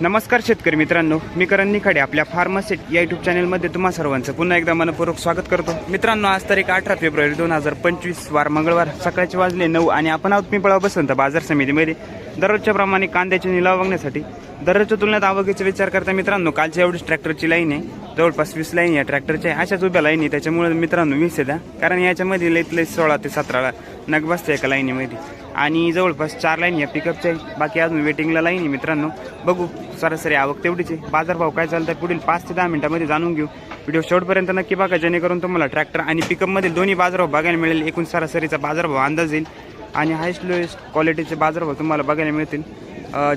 नमस्कार शेतकरी मित्रांनो मी करण निखाडे आपल्या फार्मासिट या युट्यूब चॅनलमध्ये तुम्हा सर्वांचं पुन्हा एकदा मनपूर्वक स्वागत करतो. मित्रांनो आज तारीख अठरा फेब्रुवारी दोन हजार पंचवीस वार मंगळवार सकाळचे वाजले नऊ आणि आपण आहोत पिंपळा बसंत बाजार समितीमध्ये. दररोजच्या प्रमाणे कांद्याचे निलाव बघण्यासाठी दररोजच्या तुलनेत आवकीचा विचार करता मित्रांनो कालच्या एवढीच ट्रॅक्टरची लाईन आहे. जवळपास वीस लाईन या ट्रॅक्टरच्या आहे. अशाच उभ्या लाईन आहे त्याच्यामुळे मित्रांनो वीस द्या कारण याच्यामध्ये लईतले सोळा ते सतरा नग बसते एका लाईनीमध्ये. आणि जवळपास चार लाईन या पिकअपच्या आहे बाकी अजून वेटिंगला लाईन आहे मित्रांनो. बघू सरासरी आवक तेवढीच आहे. बाजारभाव काय चालतं पुढील पाच ते दहा मिनिटामध्ये जाणून घेऊ. व्हिडिओ शेवटपर्यंत नक्की बघा जेणेकरून तुम्हाला ट्रॅक्टर आणि पिकअपमधील दोन्ही बाजारभाव बघायला मिळेल. एकूण सरासरीचा बाजारभाव अंदाज येईल. आणि हायस्ट लोएस्ट क्वालिटीचे बाजारभाव तुम्हाला बघायला मिळतील.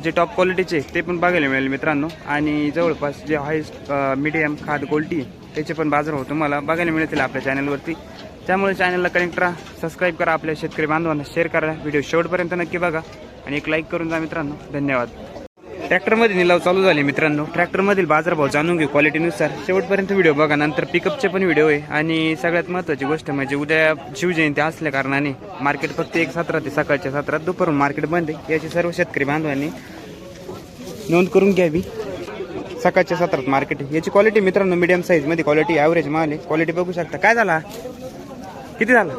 जे टॉप क्वालिटीचे ते पण बघायला मिळेल मित्रांनो. आणि जवळपास जे हायस्ट मीडियम खाद गोल्टी त्याचे पण बाजारभाव तुम्हाला बघायला मिळतील आपल्या चॅनलवरती त्यामुळे चॅनलला कनेक्ट राहा सबस्क्राईब करा आपल्या शेतकरी बांधवांना शेअर करा. व्हिडिओ शेवटपर्यंत नक्की बघा. आणि एक लाईक करून जा मित्रांनो. धन्यवाद. ट्रॅक्टरमध्ये निलाव चालू झाले मित्रांनो. ट्रॅक्टरमधील बाजारभाव जाणून घेऊ क्वालिटीनुसार शेवटपर्यंत व्हिडिओ बघा नंतर पिकअपचे पण व्हिडिओ आहे. आणि सगळ्यात महत्त्वाची गोष्ट म्हणजे उद्या शिवजयंती असल्या कारणाने मार्केट फक्त एक सतरा ते सकाळच्या सत्रात दुपारून मार्केट बंद आहे. याची सर्व शेतकरी बांधवांनी नोंद करून घ्यावी. सकाळच्या सत्रात मार्केट याची क्वालिटी मित्रांनो मीडियम साईजमध्ये क्वालिटी ॲव्हरेज माल आहे. क्वालिटी बघू शकता. काय झाला? किती झाला?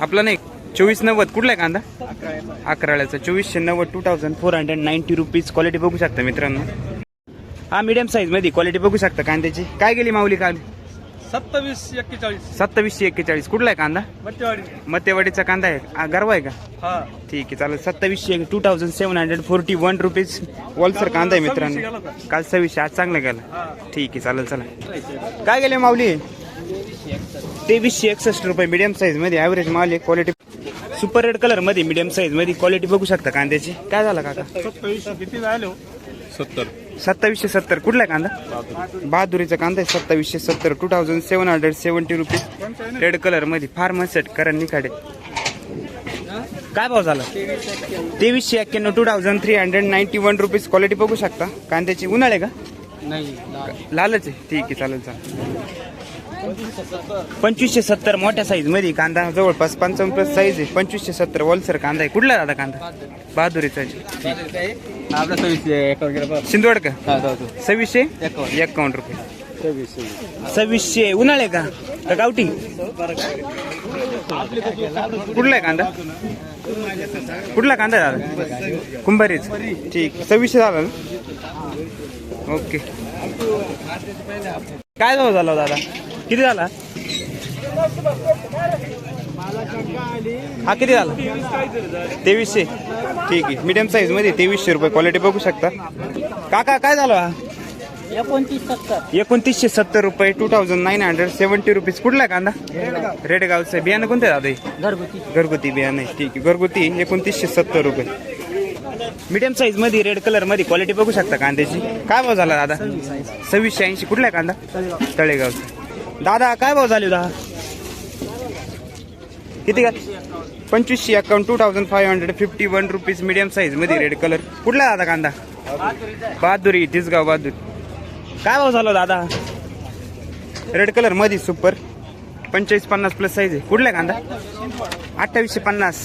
आपला नाही. चोवीस नव्वद कुठला आहे कांदा? अकराळ्याचा चोवीसशे नव्वद two thousand four hundred ninety rupees quality बघू शकता मित्रांनो. हा मीडियम साईजमध्ये क्वालिटी बघू शकता कांद्याची. काय गेली माऊली काल सत्तावीस एक्केचाळीस. सत्तावीसशे एक्केचाळीस. कुठला आहे कांदा? मट्टेवाडी मतेवाडीचा कांदा आहे. गरवा आहे का? ठीक आहे चालेल. सत्तावीसशे two thousand seven hundred forty one rupees वॉलसर कांदा आहे मित्रांनो? काल सव्वीसशे आज चांगलं गेलं. हा. ठीक आहे चालेल चला काय गेले माऊली? तेवीसशे एकसष्ट रुपये मीडियम साईजमध्ये ॲव्हरेज माल आहे क्वालिटी सुपर रेड कलरमध्ये मीडियम साईजमध्ये क्वालिटी बघू शकता कांद्याची. काय झालं काका? झाले सत्तर. सत्तावीसशे सत्तर. कुठला कांदा? बहादुरीचा कांदा आहे सत्तावीसशे सत्तर. Two thousand seven hundred seventy rupees red कलरमध्ये फार्मर सेट करण निखाडे. काय भाव झाला? तेवीसशे एक्क्याण्णव two thousand three hundred ninety one rupees quality बघू शकता. कांद्याची उन्हाळे का? नाही लालच आहे. ठीक आहे चालेल चालेल. पंचवीसशे सत्तर मोठ्या साईजमध्ये कांदा जवळपास पंचावन्न प्लस साईज आहे. पंचवीसशे सत्तर वॉलसर कांदा आहे. कुठला दादा कांदा? बहादुरीचा. आपला सव्वीस एकावन्न शिंदवड का सव्वीसशे? एकावन्न. रुपये. सव्वीस सव्वीस सव्वीसशे. उन्हाळे का? का गावठी? कुठला आहे कांदा? कुठला कांदा दादा? कुंभारीच. ठीक. सव्वीसशे झाला ना? ओके. काय झाला हो दादा? किती झाला? हा किती झाला? तेवीसशे. ठीक आहे. मीडियम साईजमध्ये तेवीसशे रुपये. क्वालिटी बघू शकता. काका काय झालं? हा एकोणतीसशे सत्तर रुपये. Two thousand nine hundred seventy rupees कुठला आहे कांदा रेडगावचं बियाणं कोणतं घरगुती. घरगुती बियाणं ठीक आहे. घरगुती एकोणतीसशे सत्तर रुपये. मीडियम साईजमध्ये रेड कलरमध्ये क्वालिटी बघू शकता कांद्याची. काय भाव झाला दादा? सव्वीसशे ऐंशी. कुठला आहे कांदा तळेगावचा दादा काय भाव झाले दहा? किती का? पंचवीसशे account two thousand five hundred fifty one rupees medium साईजमध्ये रेड कलर कुठला दादा कांदा? बहादुरी तिसगाव बहादुरी. काय भाव झाला दादा? रेड कलरमध्ये सुपर पंचेचाळीस पन्नास प्लस साईज आहे. कुठला कांदा? अठ्ठावीसशे पन्नास.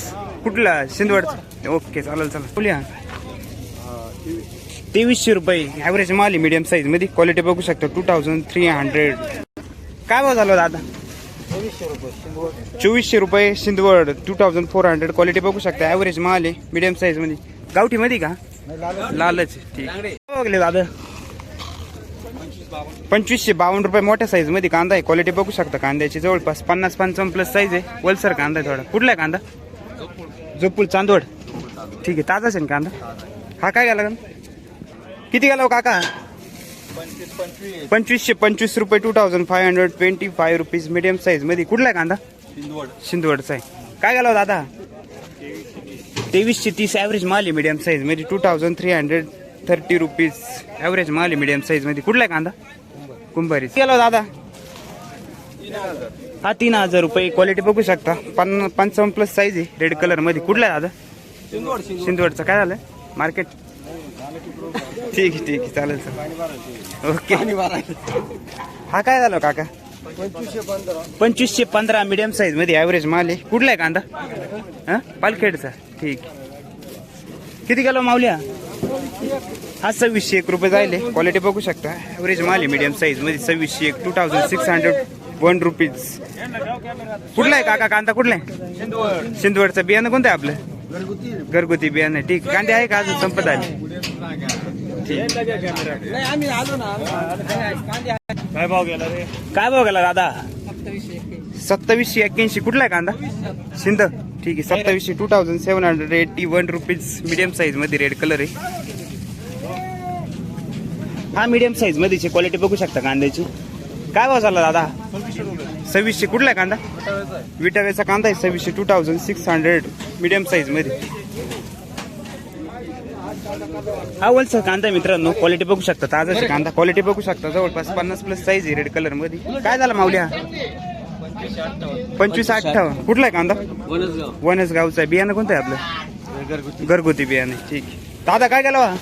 कुठला? शिंदवडचा ओके चालेल चालेल. बोलूया. तेवीसशे रुपये. ॲव्हरेज माल आहे मीडियम साईजमध्ये. क्वालिटी बघू शकता. टू थाउजंड थ्री हंड्रेड काय भाव झाला दादा? चोवीसशे रुपये सिंधवड two thousand four hundred quality बघू शकता. ॲव्हरेज माल आहे मीडियम साईजमध्ये. गावठी मध्ये का? लालच ठीक. काय दादा? पंचवीसशे बावन्न रुपये मोठ्या साईजमध्ये कांदा आहे. क्वालिटी बघू शकता. कांद्याची जवळपास पन्नास पंचावन्न प्लस साईज आहे. वलसर कांदा आहे थोडा. कुठला आहे कांदा? जोपूल चांदवड. ठीक आहे. ताजाच आहे ना कांदा? हा काय गेला का किती गेला काका? पंचवीसशे पंचवीस रुपये two thousand five hundred twenty five rupees medium साईजमध्ये. कुठला कांदा? शिंदवडचा आहे. काय गेला हो दादा? तेवीसशे तीस ॲव्हरेज माल आहे मिडियम साईजमध्ये. Two thousand three hundred thirty rupees average माल आहे मिडियम साईजमध्ये. कुठला कांदा? कुंभारी गेलो दादा? हा तीन हजार रुपये. क्वालिटी बघू शकता. पन्न पंचावन्न प्लस साईज आहे. रेड कलरमध्ये. कुठला आहे दादा? शिंदवडचा. काय झालं? मार्केट ठीक आहे ठीक आहे चालेल सर ओके. हा काय झालं काका? पंचवीसशे पंधरा मिडियम साईजमध्ये ॲव्हरेज माल आहे. कुठला आहे कांदा? हा? पालखेडचा. ठीक किती गेलो माऊल्या हा? सव्वीसशे एक रुपये जायले क्वालिटी बघू शकता. ॲव्हरेज माल आहे मीडियम साईजमध्ये. सव्वीसशे एक two thousand six hundred one rupees कुठला आहे काका कांदा? कुठला आहे? शिंदवडचं. बियाणं कोणतं आहे आपलं? घरगुती बियाणं ठीक कांदे आहे का अजून? संपत आले. काय भाव गेला रे? काय भाव गेला दादा? सत्तावीसशे एक्क्याऐंशी. कुठला आहे कांदा? शिंद ठीक आहे सत्तावीसशे two thousand seven hundred eighty one rupees medium साईजमध्ये रेड कलर आहे. हा मिडियम साईज मध्येची क्वालिटी बघू शकता कांद्याची. काय भाव झाला दादा? सव्वीसशे. कुठला आहे कांदा? विटावेचा कांदा आहे सव्वीसशे two thousand six hundred medium साईजमध्ये. हा वलचा कांदा आहे मित्रांनो. क्वालिटी बघू शकता. ताजाची कांदा. क्वालिटी बघू शकता. जवळपास पन्नास प्लस साईज आहे रेड कलरमध्ये. काय झाला माऊल्या पंचवीस अठ्ठावन्न. कुठला आहे कांदा? वनस गावचा आहे. बियाणं कोणतं आहे आपलं? घरगुती बियाणे. बियाणं ठीक. आहे. दादा काय गेला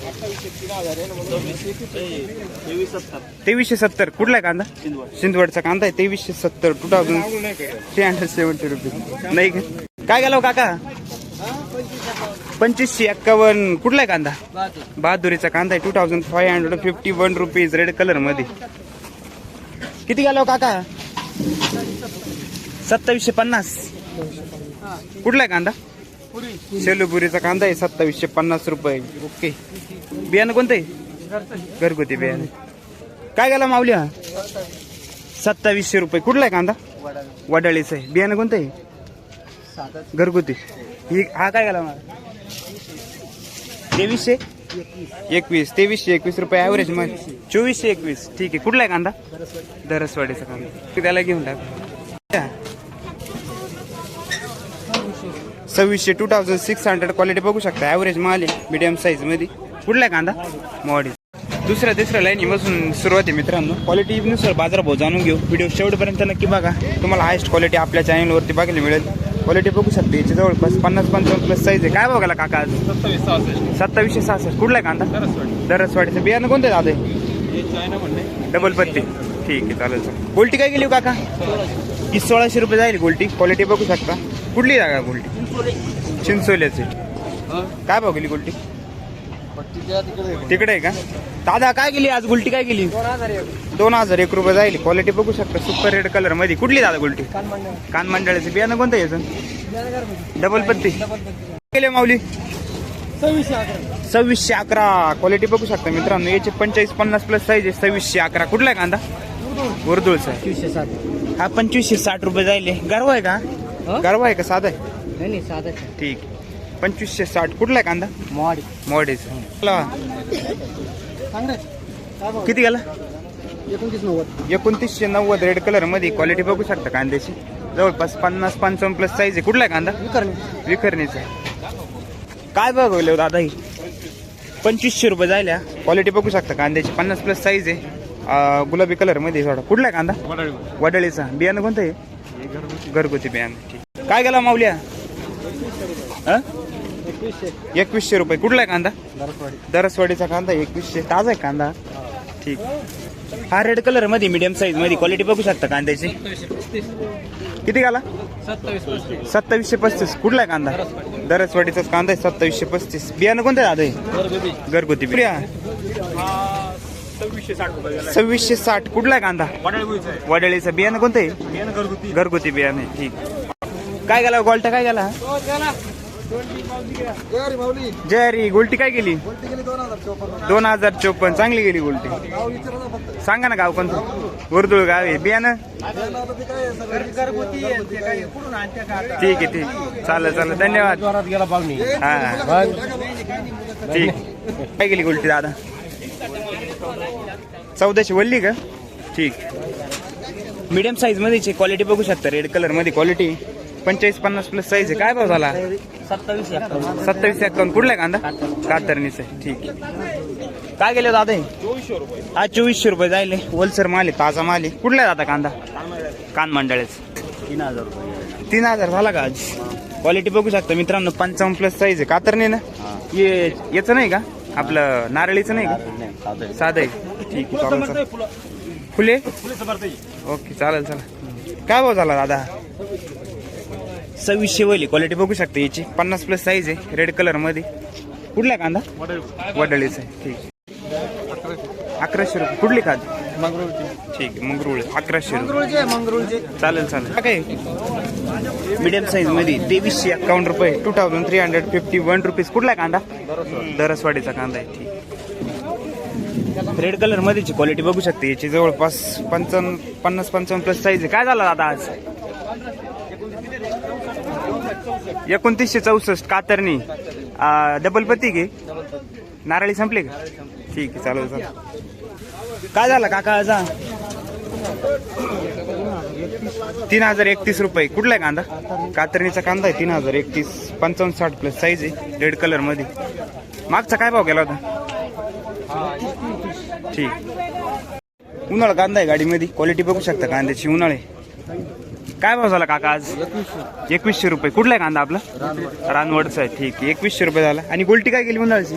तेवीसशे सत्तर. कुठला आहे कांदा? शिंदवडचा कांदा आहे. तेवीसशे सत्तर. Two thousand three hundred seventy rupees नाही काय गेला हो काका? पंचवीसशे एक्कावन्न. कुठला आहे कांदा? बहादुरीचा कांदा आहे. Two thousand five hundred fifty one rupees red कलरमध्ये. किती गेला हो काका? सत्तावीसशे पन्नास. कुठला आहे कांदा? सेलुपुरीचा कांदा आहे. सत्तावीसशे पन्नास रुपये. ओके. बियाणं कोणतं आहे? घरगुती. बियाणं. काय गेला माऊल्या सत्तावीसशे रुपये. कुठला आहे कांदा? वडाळीचं आहे. बियाणं कोणतं आहे? घरगुती. ही हा काय गेला मला तेवीसशे? एकवीस. तेवीसशे एकवीस रुपये ॲव्हरेज मग चोवीसशे एकवीस. ठीक आहे. कुठला आहे कांदा? दरसवाडीचा कांदा. त्याला घेऊन टाक. सव्वीसशे two thousand six hundred quality बघू शकता. ॲव्हरेज माल आहे मिडियम साईजमध्ये. कुठला आहे कांदा? मॉडी दुसऱ्या तिसऱ्या लाईनी बसून सुरुवात आहे मित्रांनो. क्वालिटीनुसार बाजारभाव जाणून घेऊ. व्हिडिओ शेवटपर्यंत नक्की बघा. तुम्हाला हायस्ट क्वालिटी आपल्या चॅनलवरती बघायला मिळेल. क्वालिटी बघू शकते. याची जवळपास पन्नास पंचावन्न प्लस साईज आहे. काय बघायला काका आज? सत्तावीस सहासष्ट. सत्तावीसशे सहासष्ट. कुठला आहे कांदा? दरसवाडीचं. बियाणं कोणतं आहे दादा चायना म्हणणे डबल पत्ती. ठीक आहे चालेल चालेल. गोल्टी काय गेली हो काका? ही सोळाशे रुपये जाईल गोल्टी? क्वालिटी बघू शकता. कुठली जागा गोल्टी? चिंचोल्याची काय भाव गेली गोल्टी? तिकडे आहे का? दादा काय गेली आज? गुलटी काय गेली दोन हजार एक रुपये जाईल. क्वालिटी बघू शकता. सुपर रेड कलरमध्ये. कुठली दादा गुलटी? कान मंडळाचं. बियाणं कोणतं याचं? डबल पत्ती. गेले माऊली? सव्वीसशे अकरा. क्वालिटी बघू शकता मित्रांनो. याचे पंचेचाळीस पन्नास प्लस साईज आहे. सव्वीसशे अकरा. कुठला आहे कांदा? सात हा पंचवीसशे साठ रुपये जाईल. गर्व आहे का? गर्व आहे का? साधा आहे? ठीक पंचवीसशे साठ. कुठला आहे कांदा? मोहाडी. चांगलं किती गेला? एकोणतीस नव्वद. एकोणतीसशे नव्वद. रेड कलरमध्ये क्वालिटी बघू शकता कांद्याची. जवळपास पन्नास पंचावन्न प्लस साईज आहे. कुठला आहे कांदा? विकरणे. विखरणीचा काय बघवलं दादा ही? पंचवीसशे रुपये जायला. क्वालिटी बघू शकता कांद्याची. पन्नास प्लस साईज आहे. गुलाबी कलरमध्ये थोडा कुठला आहे कांदा? वडाळीचा. बियाणं कोणतं आहे? घरगुती. बियाणं. काय गेला माऊल्या? हं? एकवीसशे. एकवीसशे रुपये. कुठला आहे कांदा? दरसवाडी. दरसवाडीचा कांदा एकवीसशे. ताजा आहे कांदा. ठीक. हा रेड कलरमध्ये मीडियम साईजमध्ये क्वालिटी बघू शकता कांद्याची. किती गाला? सत्तावीसशे पस्तीस. कुठला आहे कांदा? दरसवाडीचाच कांदा आहे सत्तावीसशे पस्तीस. बियाणं कोणतं आहे दादा हे? घरगुती. प्रिया. सव्वीसशे साठ रुपये सव्वीसशे साठ. कुठला आहे कांदा? वडाळीचा आहे. वडाळीचं. बियाणं कोणतं? आहे घरगुती. घरगुती बियाणं आहे. ठीक. काय गेला? गोल्टा काय गेला. जय गोल्टी काय गेली दोन हजार चोपन्न. चांगली गेली गोल्टी. सांगा ना गाव कोणतं? उर्दुळ गाव आहे. बियाणं? ठीक आहे ठीक चालेल चालेल. धन्यवाद. हा. ठीक. काय गेली गोल्टी दादा? चौदाशे वल्ली का? ठीक. मीडियम साईजमध्ये क्वालिटी बघू शकता. रेड कलरमध्ये क्वालिटी पंचेचाळीस पन्नास प्लस साईज आहे. काय भाव झाला? सत्तावीस एकावन्न सत्तावीस अकाउंट कुठला आहे कांदा? कातरणीच आहे. ठीक आहे. काय गेले दादा चोवीसशे रुपये हा चोवीसशे रुपये जायले. होलसेल माल आहे ताजा माल आहे. कुठला आहे दादा कांदा? कान मंडळाच. तीन हजार रुपये तीन हजार झाला का आज? क्वालिटी बघू शकता मित्रांनो पंचावन्न प्लस साईज आहे. कातरणे ना? ये याचं नाही का? आपलं नारळीचं नाही का? साधं आहे. ठीक आहे चालेल चालेल. फुले? ओके चालेल चला काय भाव झाला दादा? सव्वीसशे वली क्वालिटी बघू शकता याची. पन्नास प्लस साईज आहे रेड कलरमध्ये. कुठला कांदा? वडळीचा आहे ठीक. अकराशे रुपये. कुठली खाद ठीक आहे मंगरुळ अकराशे रुपये. चालेल चालेल. काय मिडियम साईजमध्ये तेवीसशे एक्कावन्न रुपये two thousand three hundred fifty one rupees कुठला कांदा? दरसवाडीचा कांदा आहे ठीक. रेड कलर मध्येची क्वालिटी बघू शकते याची. जवळपास पंचावन्न पन्नास पंचावन्न प्लस साईज आहे. काय झालं दादा आज? एकोणतीसशे चौसष्ट कातरणी. डबल पत्ती घे नारळी संपली का? ठीक आहे चालेल चालेल. काय झालं काका आज? तीन हजार एकतीस रुपये. कुठला आहे कांदा? कातरणीचा कांदा आहे तीन हजार एकतीस. पंचावन्न साठ प्लस साईज आहे रेड कलरमध्ये. मागचा काय भाव गेला होता? ठीक. उन्हाळा कांदा आहे गाडीमध्ये. क्वालिटी बघू शकता कांद्याची उन्हाळे. काय भाव झाला काका आज? एकवीसशे. रुपये. कुठला आहे कांदा आपला? रानवडचा. आहे. ठीक आहे. एकवीसशे रुपये झाला. आणि गोल्टी काय गेली उन्हाळ्याची?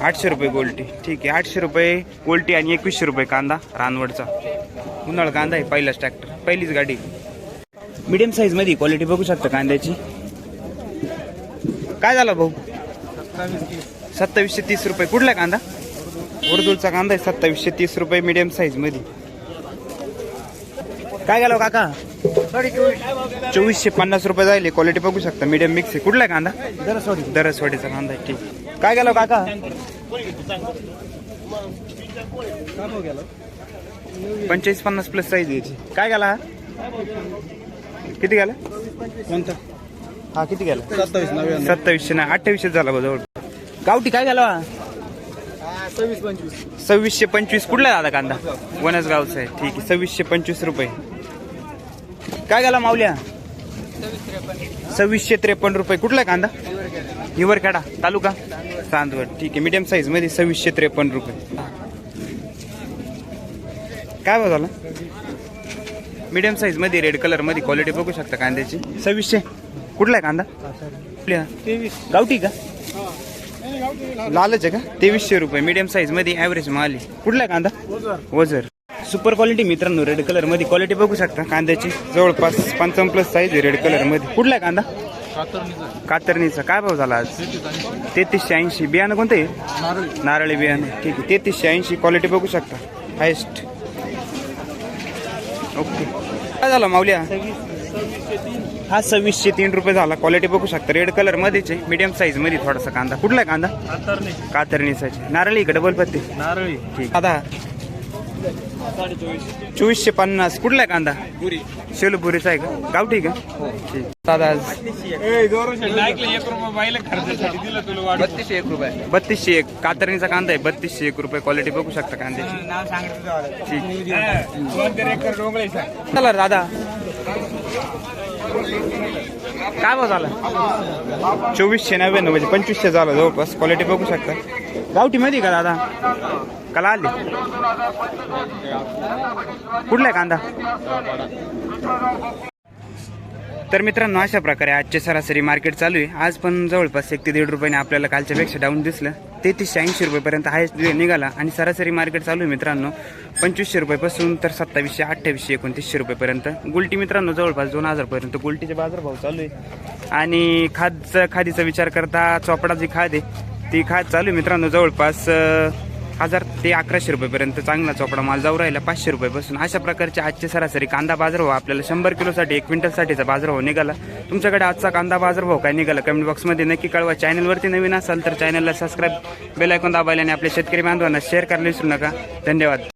आठशे रुपये. गोल्टी. ठीक आहे. आठशे रुपये गोल्टी आणि एकवीसशे रुपये कांदा रानवडचा. उन्हाळा कांदा आहे पहिलाच ट्रॅक्टर पहिलीच गाडी. मीडियम साईजमध्ये क्वालिटी बघू शकता कांद्याची. काय झालं भाऊ? सत्तावीसशे तीस रुपये. कुठला कांदा? उर्दूचा कांदा आहे. सत्तावीसशे तीस रुपये मीडियम साईजमध्ये. काय गेलो काका? चोवीसशे पन्नास रुपये जाईल. क्वालिटी बघू शकता. मीडियम मिक्स आहे. कुठला आहे कांदा? दरसवाडी दरसवाडीचा कांदा आहे. ठीक. काय गेलो काका? पंचेचाळीस पन्नास प्लस साईज याची. काय गेला? किती गेला? कोणता? हा किती गेला? सत्तावीस सत्तावीसशे ना अठ्ठावीसशे झाला बा जवळ. गावठी काय गेला? सव्वीस पंचवीस. सव्वीसशे पंचवीस. कुठला दादा कांदा? वनस गावचा आहे. ठीक आहे. सव्वीसशे पंचवीस रुपये. काय गेला माऊल्या? सव्वीसशे त्रेपन्न. रुपये. कुठला कांदा? हिवरखेडा. तालुका? चांदवड. ठीक आहे मीडियम साईजमध्ये सव्वीसशे त्रेपन्न रुपये. काय झाला? मीडियम साईजमध्ये रेड कलरमध्ये क्वालिटी बघू शकता कांद्याची. सव्वीसशे. कुठला आहे कांदा? गावठी का? लालच आहे का? तेवीसशे रुपये. मीडियम साईजमध्ये ॲव्हरेज माल कुठला आहे कांदा? वजर. सुपर क्वालिटी मित्रांनो रेड कलरमध्ये क्वालिटी बघू शकता. कांद्याची जवळपास पंचावन्न प्लस साईज आहे रेड कलरमध्ये. कुठला आहे कांदा? कातरणीचा. काय भाव झाला आज? तेहतीसशे ऐंशी. बियाणं कोणतं आहे? नारळी बियाणं. ठीक आहे. तेहतीसशे ऐंशी क्वालिटी बघू शकता. हायस्ट ओके काय झालं माऊल्या हा सव्वीसशे तीन रुपये झाला. क्वालिटी बघू शकता. रेड कलर मध्येच आहे मीडियम साईजमध्ये थोडासा कांदा. कुठला आहे कांदा? कातरणीचा नारळी का? डबल पत्ते? नारळी. ठीक आता चोवीसशे पन्नास. कुठला आहे कांदा? शेलपुरीचा आहे का? गावठी का ठीक दादा आज. बत्तीसशे एक रुपये. बत्तीसशे एक. कातरणीचा कांदा आहे. बत्तीसशे एक रुपये क्वालिटी बघू शकता कांद्याची. ठीक. चला दादा. काय भाव झाला? चोवीसशे नव्याण्णव म्हणजे पंचवीसशे झालं जवळपास. क्वालिटी बघू शकता. गावठी माहिती का दादा? कला आली कुठला आहे कांदा? तर मित्रांनो अशा प्रकारे आजचे सरासरी मार्केट चालू आहे. आज पण जवळपास एक ते दीड रुपयाने आपल्याला कालच्या पेक्षा डाऊन दिसलं. तेहतीसशे ऐंशी रुपयेपर्यंत हायस्ट निघाला आणि सरासरी मार्केट चालू आहे मित्रांनो. पंचवीसशे रुपयेपासून तर सत्तावीसशे अठ्ठावीसशे एकोणतीसशे रुपयेपर्यंत. गुलटी मित्रांनो जवळपास दोन हजारपर्यंत गुलटीचे बाजारभाव चालू आहे. आणि खादचं खादीचा विचार करता चोपडा जी खाद आहे. ती खाद चालू आहे मित्रांनो जवळपास हजार ते अकराशे रुपयेपर्यंत चांगला चोपडा माल जाऊ राहिला पाचशे रुपयेपासून. अशा प्रकारचे आजचे सरासरी कांदा बाजारभाव आपल्याला शंभर किलोसाठी एक क्विंटलसाठीचा बाजारभाव निघाला. तुमच्याकडे आजचा कांदा बाजारभाव काय निघाला? कमेंट बॉक्समध्ये नक्की कळवा. चॅनलवरती नवीन असाल तर चॅनलला सबस्क्राईब बेलायकॉन दाबायला आणि आपल्या शेतकरी बांधवांना शेअर करायला विसरू नका. धन्यवाद.